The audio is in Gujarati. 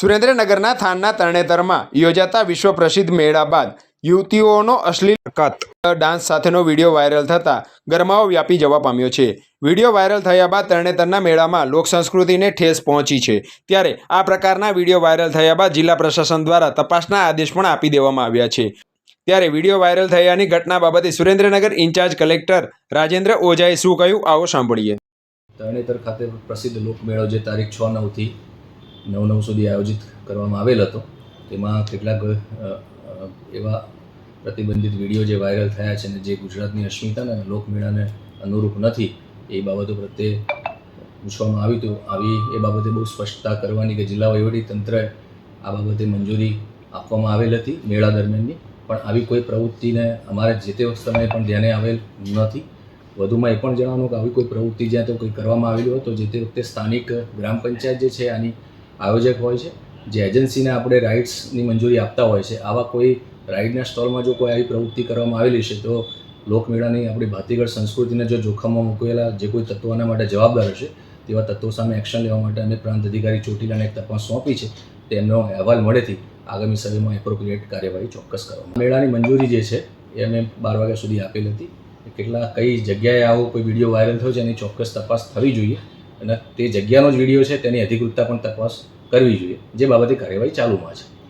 સુરેન્દ્રનગરના થાનના તરણેતરમાં યોજાતા વિશ્વ પ્રસિદ્ધ મેળા બાદ યુવતીઓનો અશ્લીલ ડાન્સ સાથેનો વીડિયો વાયરલ થતાં ગરમાવો વ્યાપી જવા પામ્યો છે. વીડિયો વાયરલ થયા બાદ તરણેતરના મેળામાં લોક સંસ્કૃતિને ઠેસ પહોંચી છે. ત્યારે આ પ્રકારના વીડિયો વાયરલ થયા બાદ જિલ્લા પ્રશાસન દ્વારા તપાસના આદેશ પણ આપી દેવામાં આવ્યા છે. ત્યારે વીડિયો વાયરલ થયાની ઘટના બાબતે સુરેન્દ્રનગર ઇન્ચાર્જ કલેક્ટર રાજેન્દ્ર ઓઝાએ શું કહ્યું, આવો સાંભળીએ. તરણેતર ખાતે પ્રસિદ્ધ લોકમેળો જે તારીખ છ નવથી નવ નવ સુધી આયોજિત કરવામાં આવેલ હતો. તેમાં કેટલાક એવા પ્રતિબંધિત વીડિયો જે વાયરલ થયા છે અને જે ગુજરાતની અસ્મિતાને અને લોકમેળાને અનુરૂપ નથી, એ બાબતો પ્રત્યે પૂછવામાં આવ્યું હતું આવી એ બાબતે બહુ સ્પષ્ટતા કરવાની કે જિલ્લા તંત્રએ આ બાબતે મંજૂરી આપવામાં આવેલ હતી મેળા દરમિયાનની. પણ આવી કોઈ પ્રવૃત્તિને અમારે જે તે સમયે પણ ધ્યાને આવેલ નથી. વધુમાં એ પણ જણાવવાનું કે આવી કોઈ પ્રવૃત્તિ જ્યાં તો કંઈ કરવામાં આવેલી હોય તો જે તે વખતે સ્થાનિક ગ્રામ પંચાયત જે છે આની આયોજક હોય છે, જે એજન્સીને આપણે રાઇડ્સની મંજૂરી આપતા હોય છે, આવા કોઈ રાઇડના સ્ટોલમાં જો કોઈ આવી પ્રવૃત્તિ કરવામાં આવેલી છે, તો લોકમેળાની આપણી ભાતીગળ સંસ્કૃતિને જો જોખમમાં મૂકેલા જે કોઈ તત્વોના માટે જવાબદાર હશે, તેવા તત્વો સામે એક્શન લેવા માટે અમે પ્રાંત અધિકારી ચોટીલાને એક તપાસ સોંપી છે, તેમનો અહેવાલ મળેથી આગામી સમયમાં એપ્રોપ્રિએટ કાર્યવાહી ચોક્કસ કરવામાં મેળાની મંજૂરી જે છે, એ અમે બાર વાગ્યા સુધી આપેલ હતી. કેટલા, કઈ જગ્યાએ આવો કોઈ વીડિયો વાયરલ થયો છે, એની ચોક્કસ તપાસ થવી જોઈએ. અને તે જગ્યાનો જ વીડિયો છે, તેની અધિકૃતતા પણ તપાસ કરવી જોઈએ. જે બાબતે કાર્યવાહી ચાલુમાં છે.